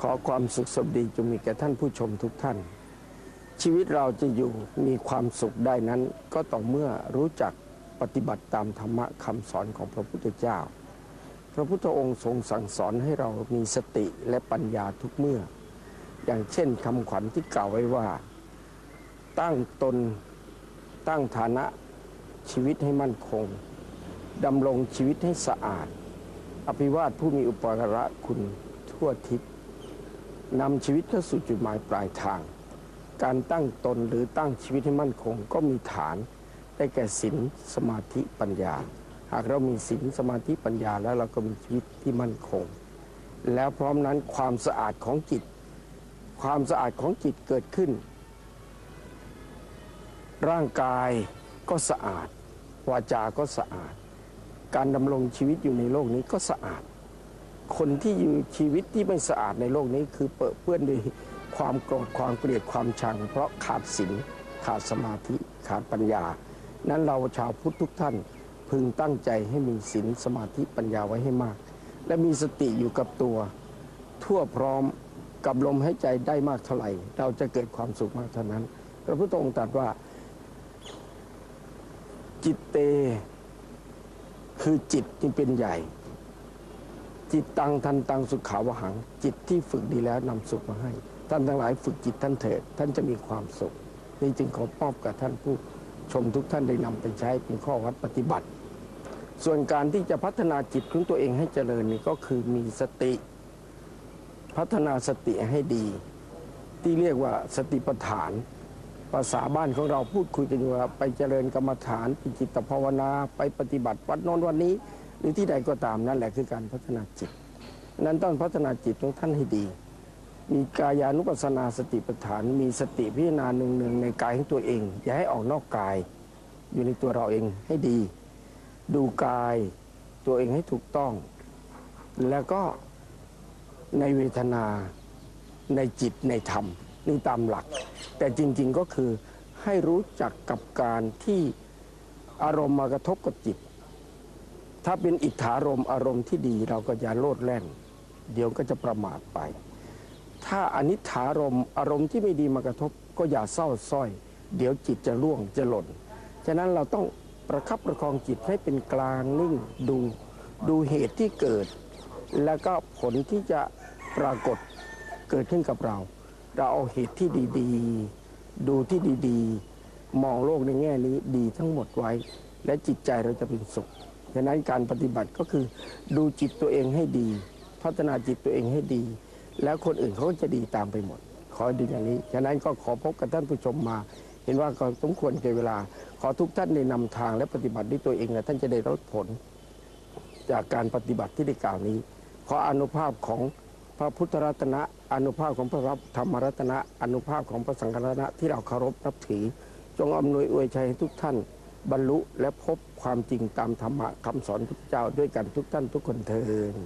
ขอความสุขสวัสดีจงมีแก่ท่านผู้ชมทุกท่าน ชีวิตเราจะอยู่มีความสุขได้นั้น ก็ต่อเมื่อรู้จักปฏิบัติตามธรรมะคำสอนของพระพุทธเจ้า พระพุทธองค์ทรงสั่งสอนให้เรามีสติและปัญญาทุกเมื่อ อย่างเช่นคำขวัญที่กล่าวไว้ว่า ตั้งตนตั้งฐานะชีวิตให้มั่นคงดำรงชีวิตให้สะอาด อภิวาทผู้มีอุปการะคุณทั่วทิศ นำชีวิตเข้าสู่จุดหมายปลายทาง การตั้งตนหรือตั้งชีวิตให้มั่นคงก็มีฐาน ได้แก่ศีลสมาธิปัญญา หากเรามีศีลสมาธิปัญญาแล้วเราก็มีชีวิตที่มั่นคง แล้วพร้อมนั้นความสะอาดของจิต ความสะอาดของจิตเกิดขึ้น ร่างกายก็สะอาด วาจาก็สะอาด การดำรงชีวิตอยู่ในโลกนี้ก็สะอาด คนที่อยู่ชีวิตที่ไม่สะอาดในโลกนี้ คือเปื้อเปื้อนด้วยความโกรธความเกลียดความชัง เพราะขาดศีลขาดสมาธิขาดปัญญา นั้นเราชาวพุทธทุกท่านพึงตั้งใจให้มีศีลสมาธิปัญญาไว้ให้มาก และมีสติอยู่กับตัว ทั่วพร้อมกับลมหายใจได้มากเท่าไหร่ เราจะเกิดความสุขมากเท่านั้น พระพุทธองค์ตรัสว่า จิตเต คือจิตที่เป็นใหญ่ จิตตังทันตังสุขาวหัง จิตที่ฝึกดีแล้วนำสุขมาให้ ท่านทั้งหลายฝึกจิตท่านเถิดท่านจะมีความสุขนี่จึงขอมอบกับท่านผู้ชมทุกท่านได้นำไปใช้เป็นข้อวัดปฏิบัติ ส่วนการที่จะพัฒนาจิตของตัวเองให้เจริญนี่ก็คือมีสติ พัฒนาสติให้ดี ที่เรียกว่าสติปัฏฐาน ภาษาบ้านของเราพูดคุยกันว่าไปเจริญกรรมฐานไปจิตภาวนาไปปฏิบัติวัดโนนวันนี้ หรือที่ใดก็ตามนั่นแหละคือการพัฒนาจิต นั้นต้องพัฒนาจิตของท่านให้ดี มีกายานุปัสสนาสติปัฏฐาน มีสติพิจารณาหนึ่งๆในกายของตัวเอง อย่าให้ออกนอกกาย อยู่ในตัวเราเองให้ดี ดูกายตัวเองให้ถูกต้อง แล้วก็ในเวทนาในจิตในธรรมนี่ตามหลัก แต่จริง ๆก็คือให้รู้จักกับการที่อารมณ์มากระทบกับจิต ถ้าเป็นอิทธารมอารมณ์ที่ดีเราก็จะโลดแล่น เดี๋ยวก็จะประมาทไป ถ้าอนิถารมอารมณ์ที่ไม่ดีมากระทบ ก็อย่าเศร้าส้อย เดี๋ยวจิตจะล่วงจะหล่น ฉะนั้นเราต้องประคับประคองจิตให้เป็นกลางนิ่งดูดูเหตุที่เกิด แล้วก็ผลที่จะปรากฏเกิดขึ้นกับเรา เราเอาเหตุที่ดีๆ ดูที่ดีๆ มองโลกในแง่นี้ดีทั้งหมดไว้ และจิตใจเราจะเป็นสุข ฉะนั้นการปฏิบัติก็คือดูจิตตัวเองให้ดี พัฒนาจิตตัวเองให้ดี แล้วคนอื่นเขาก็จะดีตามไปหมด ขอดีอย่างนี้ฉะนั้นก็ขอพบกับท่านผู้ชมมา เห็นว่าก็สมควรแก่เวลา ขอทุกท่านได้นำทางและปฏิบัติด้วยตัวเองและท่านจะได้รับผล จากการปฏิบัติที่ได้กล่าวนี้ ขออนุภาพของพระพุทธรัตนะอนุภาพของพระธรรมรัตนะอนุภาพของพระสังฆรัตนะที่เราเคารพนับถือ จงอำนวยอวยชัยให้ทุกท่าน บรรลุและพบความจริงตามธรรมะคำสอนพระพุทธเจ้าด้วยกันทุกท่านทุกคนเทิน